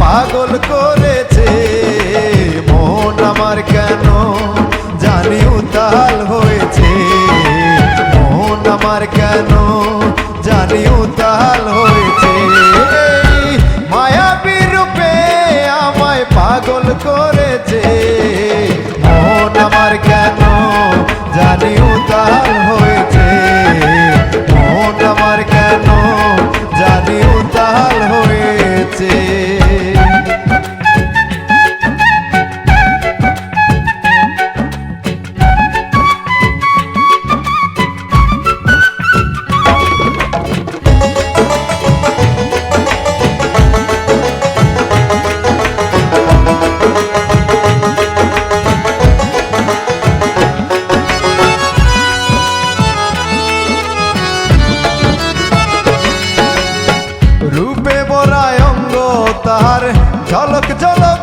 পাগল করেছে। মন আমার কেন জানি উতাল হয়েছে। মন আমার কেন জানি উতাল হয়েছে। মায়াবী রূপে আমায় পাগল করেছে। মন আমার কেন জানি উতাল হয়েছে। তাহার ঝলক ঝলক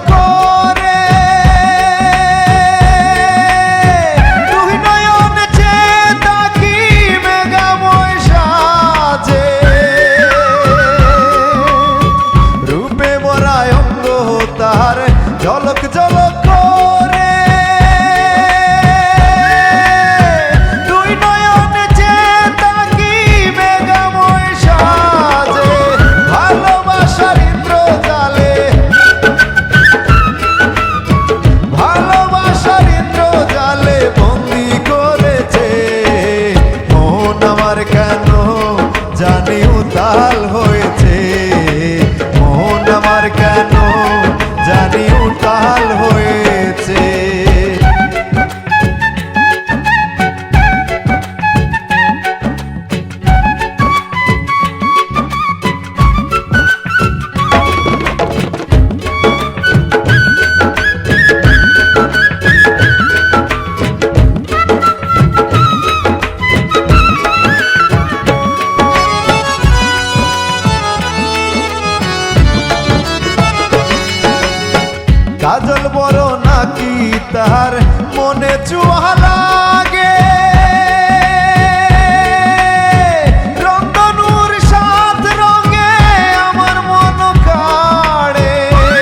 বড় নাকি তার? মনে চুয়ালা